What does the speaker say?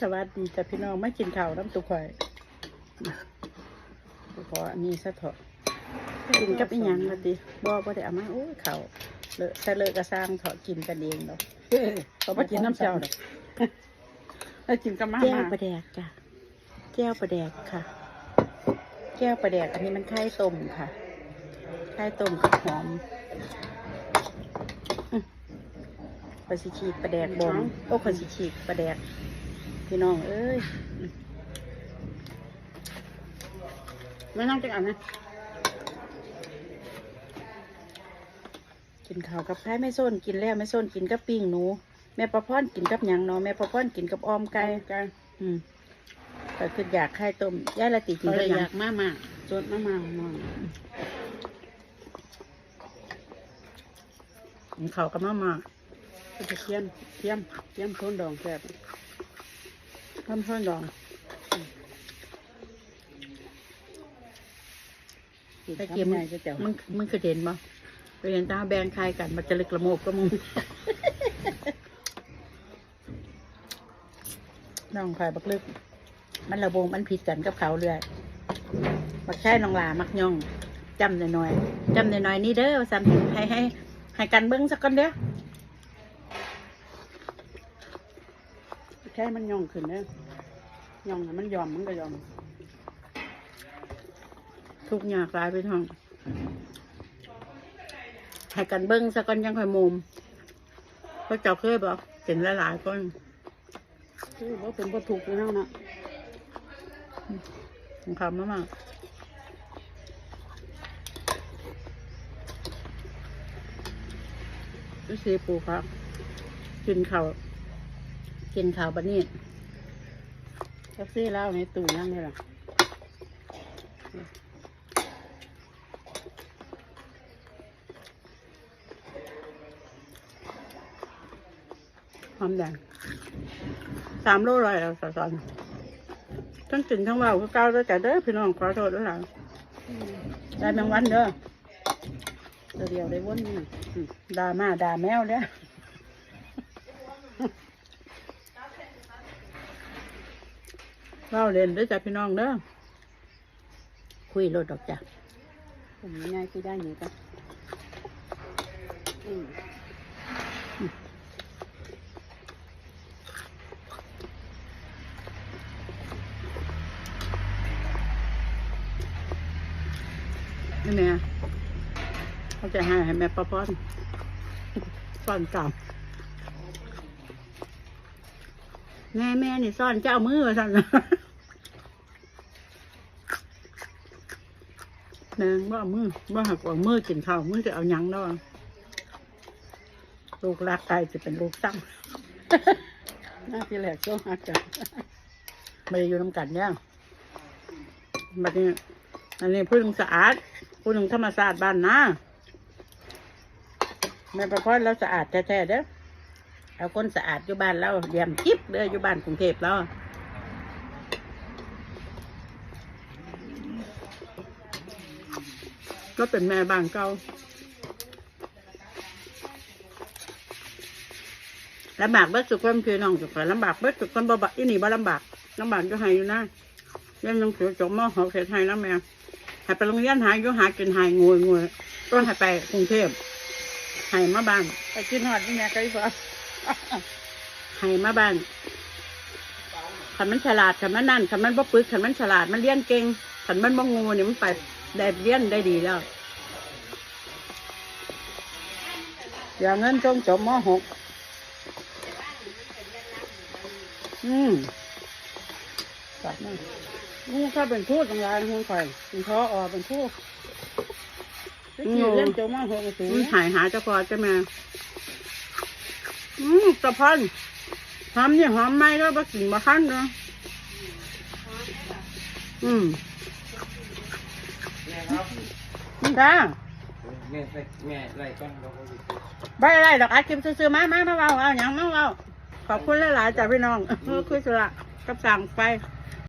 สวัสดีจ้ะพี่น้องมากินข้าวน้ำตุกข่อยพออันนี้ซะเถอะกินกับอีหยังละติบ่บ่ได้เอามาโอ้ยข้าวเลอะแต่เลอะก็สร้างเถอะกินกันเองดอกเขาบ่กินน้ำเจ้าดอกแล้วกินกับมาแก้วม่าปลาแดกจ้ะแก้วปลาแดกค่ะ แก้วปลาแดกอันนี้มันไข่ต้มค่ะไข่ต้มกับหอมอื้อข อยสิฉีกปลาแดกบองโอ้ขอยสิฉีกปลาแดก พี่น้องเอ้ยไม่ต้องจังอันนะกินข้าวกับไข่แม่ส้นกินแล้วแม่ส้นกินกับปิ้งหนู แม่ประพรกินกับหยังเนาะแม่ประพรกินกับออมไก่ไก่อืมก็คืออยากไข่ต้มย่าละติกินเขากับเลยหอยัยางกมาม่าสดมาม่าหน่อยกินข้าวกับมาม่า ก็จะเทียมเทียมเทียมโทนดองแซ่บเพิ่มเพิ่มดองตะเกียบใหญ่จะแจ๋วมึงมึงเคยเห็นบ่เคยเห็นตาแบงคายกันมันจะเล็กละโมกก็มึงน้องคอยบักลึก มันระบงมันผิดกันกับเขาเรื่อยบักใช่น้องลามักย่องจำหน่อยๆจำหน่อยๆนี่เด้อว่าสันให้ให้ให้กันเบิ้งสักคนเด้อ แค่มันย่องขึ้นเนี่ยย่องให้มันยอมมันก็ยอม ทุกอย่างกลายเป็นห้องให้กันเบิ้งสักคนยังคอยมุมเพราะเจ้าเคยบอกเห็นหลายๆคนคือว่าเป็นวัตถุกอยู่แล้วนะของเขามากๆดูสิปูครับกินข้าว กินข้าวบันนี้แท็กซี่เล่าในตู้ยังไงล่ะหอมแดงสามโลร้อยแล้วสอนทั้งกินทั้งเว่าคือเก้าแล้วแต่เด้อพี่น้องขอโทษด้วยหลังได้แมงวันเด้อตัวเดียวได้วนนี่อืมด่ามาด่าแมวเด้อ เล่าเล่นเด้วยจ้ะพี่น้องเด้อคุยรถดอกจ้ะผมง่ายที่ได้อยู่กันอืมนี่แม่เขาจะให้ให้แม่ป้าป้อนซ่อนกลับ แม่แม่นี่ซ่อนเจ้ามือสั่นนะแนงว่ามือว่าหักว่ามือกินข้าวมือจะเอายังเนาะลูกรักไก่จะเป็นลูกตั้งหน้าที่แหลกโซ่หักจังไม่ได้อยู่น้ำกันเนี่ยบัดนี้อันนี้พูดถึงสะอาดพูดถึงธรรมศาสตร์บ้านนาแม่ประพรเราสะอาดแท้ๆเด้อ เอาคนสะอาดอยู่บ้านเราเยี่ยมกิ๊บเด้ออยู่บ้านกรุงเทพเราก็เป็นแม่บ้านเก่าลำบากเบิดสุขคนคือน้องสุขลำบากเบิดสุขคนบ่บอีนี่บ่ลำบากลำบากอยู่ไห้อยู่นะเรียังยังสือจบมหกเสร็จไห้แล้วแม่ให้ไปโรงเรียนหาอยู่หากินหายงวยงวยก็ให้ไปกรุงเทพให้มาบ้านไปกินหอดนี่แม่ไก่ฟ้า ให้มาบ้านขันมันฉลาดขันมันนั่นขันมันบ่ปึกขันมันฉลาดมันเลี้ยนเก่งขันมันบ่งูเนี่ยมันไปได้เลี้ยนได้ดีแล้วอย่างเงินจงจบมหกอืมกลับมานี่ถ้าเป็นพูดต่างๆคงคอยเป็นพออเป็นพูดที่เล่นโจมาหกสูงมันหายหาเจ้าพอจะมา อืมสะพอนหอมเนี่ยหอมไหมแล้วบ่กินบ่คันเนาะอืมจ้าแม่ใส่แม่ไล่ก้อนเราก็อยู่ไม่อะไรดอกอาคิมซื้อๆมามามาเอาเอาอย่างมาเอาขอบคุณหลายๆจากพี่น้องเออคุยสุระกับสั่งไปเ